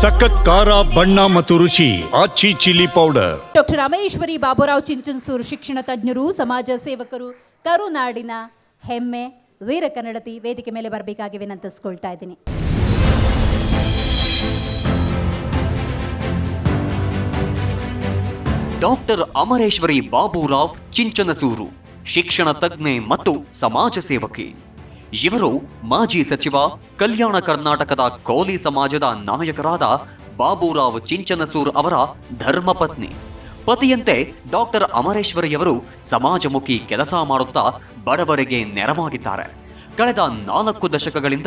ಸಖತ್ ಖಾರ ಬಣ್ಣ ಮತ್ತು ರುಚಿ Aachi chilli powder. Doctor Amareshwari Baburao Chinchansur ಶಿಕ್ಷಣ ತಜ್ಞರು ಸಮಾಜ ಸೇವಕರು ಕರುನಾಡಿನ ಹೆಮ್ಮೆ ವೀರ ಕನ್ನಡತಿ ವೇದಿಕೆ ಮೇಲೆ ಬರಬೇಕಾಗಿ ವಿನಂತಿಸ್ಕೊಳ್ತಾ ಇದ್ದೀನಿ. ಡಾಕ್ಟರ್ ಅಮರೇಶ್ವರಿ ಬಾಬುರಾವ್ ಚಿಂಚನಸೂರು ಶಿಕ್ಷಣ ತಜ್ಞೆ ಮತ್ತು ಸಮಾಜ ಸೇವಕಿ. ಇವರು ಮಾಜಿ ಸಚಿವ ಕಲ್ಯಾಣ ಕರ್ನಾಟಕದ ಕೋಲಿ ಸಮಾಜದ ನಾಯಕರಾದ ಬಾಬುರಾವ್ ಚಿಂಚನಸೂರ್ ಅವರ ಧರ್ಮಪತ್ನಿ ಪತಿಯಂತೆ ಡಾಕ್ಟರ್ ಅಮರೇಶ್ವರಿಯವರು ಸಮಾಜಮುಖಿ ಕೆಲಸ ಮಾಡುತ್ತಾ ಬಡವರಿಗೆ ನೆರವಾಗಿದ್ದಾರೆ. ಕಳೆದ ನಾಲ್ಕು ದಶಕಗಳಿಂದ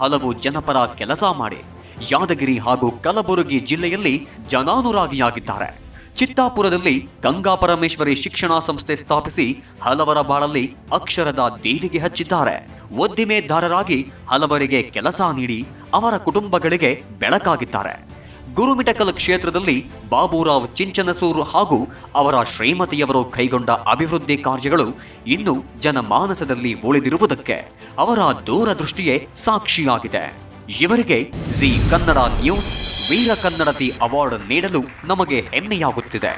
ಹಲವು ಜನಪರ ಕೆಲಸ ಮಾಡಿ ಯಾದಗಿರಿ ಹಾಗೂ ಕಲಬುರಗಿ ಜಿಲ್ಲೆಯಲ್ಲಿ ಜನಾನುರಾಗಿಯಾಗಿದ್ದಾರೆ. ಚಿತ್ತಾಪುರದಲ್ಲಿ ಗಂಗಾ ಪರಮೇಶ್ವರಿ ಶಿಕ್ಷಣ ಸಂಸ್ಥೆ ಸ್ಥಾಪಿಸಿ ಹಲವರ ಬಾಳಲ್ಲಿ ಅಕ್ಷರದ ದೇವಿಗೆ ಹಚ್ಚಿದ್ದಾರೆ. ಉದ್ದಿಮೆದಾರರಾಗಿ ಹಲವರಿಗೆ ಕೆಲಸ ನೀಡಿ ಅವರ ಕುಟುಂಬಗಳಿಗೆ ಬೆಳಕಾಗಿದ್ದಾರೆ. ಗುರುಮಿಟಕಲ್ ಕ್ಷೇತ್ರದಲ್ಲಿ ಬಾಬುರಾವ್ ಚಿಂಚನಸೂರು ಹಾಗೂ ಅವರ ಶ್ರೀಮತಿಯವರು ಕೈಗೊಂಡ ಅಭಿವೃದ್ಧಿ ಕಾರ್ಯಗಳು ಇನ್ನು ಜನಮಾನಸದಲ್ಲಿ ಉಳಿದಿರುವುದಕ್ಕೆ ಅವರ ದೂರದೃಷ್ಟಿಯೇ ಸಾಕ್ಷಿಯಾಗಿದೆ. ಇವರಿಗೆ Zee Kannada news Veera Kannadathi award ನೀಡಲು ನಮಗೆ ಹೆಮ್ಮೆಯಾಗುತ್ತಿದೆ.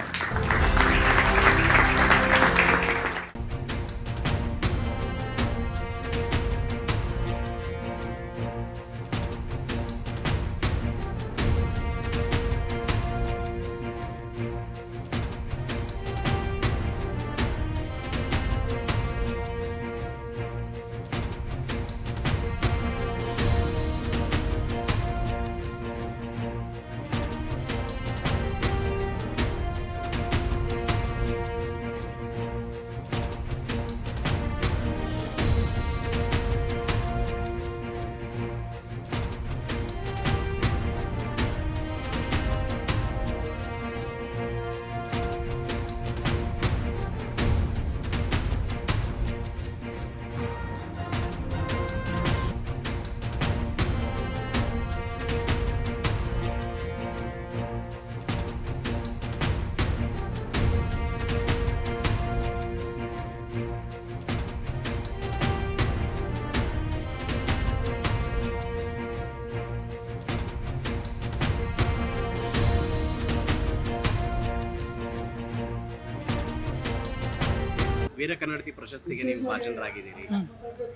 ವೀರ ಕನ್ನಡತಿ ಪ್ರಶಸ್ತಿಗೆ ನೀವು ಭಾಜನರಾಗಿದ್ದೀರಿ.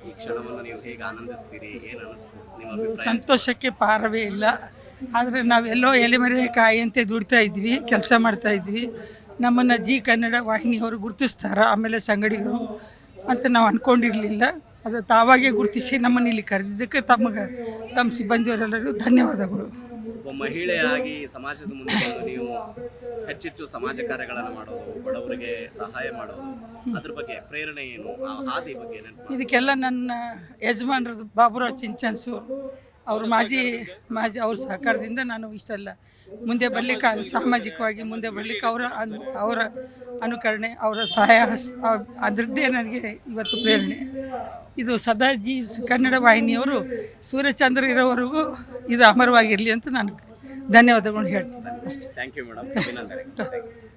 ಈ ಕ್ಷಣವನ್ನು ನೀವು ಹೇಗೆ ಆನಂದಿಸ್ತೀರಿ? ಏನು ಅನಿಸ್ತು ನಿಮ್ಮ ಸಂತೋಷಕ್ಕೆ ಪಾರವೇ ಇಲ್ಲ. ಆದರೆ ನಾವೆಲ್ಲೋ ಎಲೆಮರೆ ಕಾಯಿಯಂತೆ ದುಡಿತಾ ಇದ್ವಿ ಕೆಲಸ ಮಾಡ್ತಾ ಇದ್ವಿ. ನಮ್ಮನ್ನು ಜಿ ಕನ್ನಡ ವಾಹಿನಿಯವರು ಗುರುತಿಸ್ತಾರ ಆಮೇಲೆ ಸಂಗಡಿಗರು ಅಂತ ನಾವು ಅಂದ್ಕೊಂಡಿರಲಿಲ್ಲ ಅದು ತಾವಾಗೇ ಗುರುತಿಸಿ ನಮ್ಮನ್ನು ಇಲ್ಲಿ ಕರೆದಿದ್ದಕ್ಕೆ ತಮಗೆ ತಮ್ಮ ಸಿಬ್ಬಂದಿಯವರೆಲ್ಲರಿಗೂ ಧನ್ಯವಾದಗಳು. ಒಬ್ಬ ಮಹಿಳೆಯಾಗಿ ಸಮಾಜದ ಮುಂದೆ ನೀವು ಹೆಚ್ಚೆಚ್ಚು ಸಮಾಜ ಕಾರ್ಯಗಳನ್ನು ಮಾಡೋದು, ಬಡವರಿಗೆ ಸಹಾಯ ಮಾಡೋದು, ಅದ್ರ ಬಗ್ಗೆ ಪ್ರೇರಣೆ ಏನು? ಹಾದಿ ಬಗ್ಗೆ ಇದಕ್ಕೆಲ್ಲ ನನ್ನ ಯಜಮಾನರದು ಬಾಬುರಾವ್ ಚಿಂಚನ್ಸು ಅವರು ಮಾಜಿ ಮಾಜಿ ಅವ್ರ ಸಹಕಾರದಿಂದ ನಾನು ಇಷ್ಟೆಲ್ಲ ಮುಂದೆ ಬರಲಿಕ್ಕೆ ಸಾಮಾಜಿಕವಾಗಿ ಮುಂದೆ ಬರಲಿಕ್ಕೆ ಅವರ ಅನು ಅವರ ಅನುಕರಣೆ ಅವರ ಸಹಾಯ ಅದರದ್ದೇ ನನಗೆ ಇವತ್ತು ಪ್ರೇರಣೆ. ಇದು ಸದಾ ಜಿ ಕನ್ನಡ ವಾಹಿನಿಯವರು ಸೂರ್ಯಚಂದ್ರ ಇರೋವರೆಗೂ ಇದು ಅಮರವಾಗಿರಲಿ ಅಂತ ನಾನು ಧನ್ಯವಾದಗಳು ಹೇಳ್ತೀನಿ. ಅಷ್ಟೇ. Thank you madam